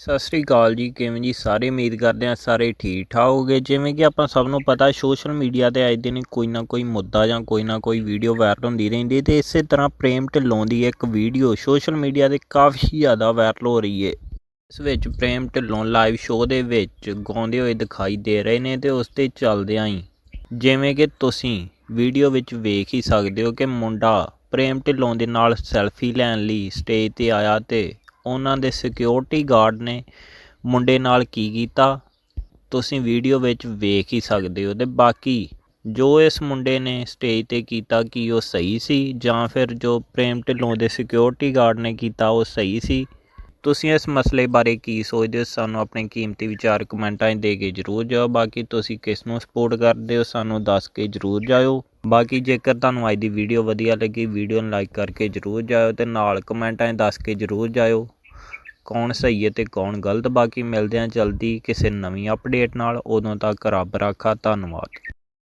ਸਤਿ ਸ੍ਰੀ ਅਕਾਲ ਜੀ, ਕਿਵੇਂ ਜੀ? ਸਾਰੇ ਉਮੀਦ ਕਰਦੇ ਆ ਸਾਰੇ ਠੀਕ ਠਾਕ ਹੋਗੇ। ਜਿਵੇਂ ਕਿ ਆਪਾਂ ਸਭ ਨੂੰ ਪਤਾ ਸੋਸ਼ਲ ਮੀਡੀਆ ਤੇ ਅੱਜ ਦਿਨ ਕੋਈ ਨਾ ਕੋਈ ਮੁੱਦਾ ਜਾਂ ਕੋਈ ਨਾ ਕੋਈ ਵੀਡੀਓ ਵਾਇਰਲ ਹੁੰਦੀ ਰਹਿੰਦੀ ਤੇ ਇਸੇ ਤਰ੍ਹਾਂ ਪ੍ਰੇਮ ਢਿੱਲੋਂ ਦੀ ਇੱਕ ਵੀਡੀਓ ਸੋਸ਼ਲ ਮੀਡੀਆ ਤੇ ਕਾਫੀ ਜ਼ਿਆਦਾ ਵਾਇਰਲ ਹੋ ਰਹੀ ਏ ਇਸ ਵਿੱਚ ਪ੍ਰੇਮ ਢਿੱਲੋਂ ਲਾਈਵ ਸ਼ੋਅ ਦੇ ਵਿੱਚ ਗਾਉਂਦੇ ਹੋਏ ਦਿਖਾਈ ਦੇ ਰਹੇ ਨੇ ਤੇ ਉਸ ਤੇ ਚੱਲਦਿਆਂ ਹੀ। ਜਿਵੇਂ ਕਿ ਤੁਸੀਂ ਵੀਡੀਓ ਵਿੱਚ ਵੇਖ ਹੀ ਸਕਦੇ ਹੋ ਕਿ ਮੁੰਡਾ ਪ੍ਰੇਮ ਢਿੱਲੋਂ ਦੇ ਨਾਲ ਸੈਲਫੀ ਲੈਣ ਲਈ ਸਟੇਜ ਤੇ ਆਇਆ ਤੇ ਉਹਨਾਂ ਦੇ ਸਿਕਿਉਰਿਟੀ ਗਾਰਡ ਨੇ ਮੁੰਡੇ ਨਾਲ ਕੀ ਕੀਤਾ? ਤੁਸੀਂ ਵੀਡੀਓ ਵਿੱਚ ਵੇਖ ਹੀ ਸਕਦੇ ਹੋ ਤੇ ਬਾਕੀ ਜੋ ਇਸ ਮੁੰਡੇ ਨੇ ਸਟੇਜ ਤੇ ਕੀਤਾ ਕਿ ਉਹ ਸਹੀ ਸੀ ਜਾਂ ਫਿਰ ਜੋ ਪ੍ਰੇਮ ਢਿੱਲੋਂ ਦੇ ਸਿਕਿਉਰਿਟੀ ਗਾਰਡ ਨੇ ਕੀਤਾ ਉਹ ਸਹੀ ਸੀ? ਤੁਸੀਂ ਇਸ ਮਸਲੇ ਬਾਰੇ ਕੀ ਸੋਚਦੇ ਹੋ? ਸਾਨੂੰ ਆਪਣੇ ਕੀਮਤੀ ਵਿਚਾਰ ਕਮੈਂਟਾਂ 'ਚ ਦੇ ਕੇ ਜਰੂਰ ਜਾਓ। ਬਾਕੀ ਤੁਸੀਂ ਕਿਸ ਨੂੰ ਸਪੋਰਟ ਕਰਦੇ ਹੋ ਸਾਨੂੰ ਦੱਸ ਕੇ ਜਰੂਰ ਜਾਇਓ। ਬਾਕੀ ਜੇਕਰ ਤੁਹਾਨੂੰ ਅੱਜ ਦੀ ਵੀਡੀਓ ਵਧੀਆ ਲੱਗੀ ਵੀਡੀਓ ਨੂੰ ਲਾਈਕ ਕਰਕੇ ਜਰੂਰ ਜਾਇਓ ਤੇ ਨਾਲ ਕਮੈਂਟਾਂ 'ਚ ਦੱਸ ਕੇ ਜਰੂਰ ਜਾਇਓ। ਕੌਣ ਸਹੀ ਹੈ ਤੇ ਕੌਣ ਗਲਤ? ਬਾਕੀ ਮਿਲਦੇ ਹਾਂ ਜਲਦੀ ਕਿਸੇ ਨਵੀਂ ਅਪਡੇਟ ਨਾਲ। ਉਦੋਂ ਤੱਕ ਰੱਬ ਰਾਖਾ, ਧੰਨਵਾਦ।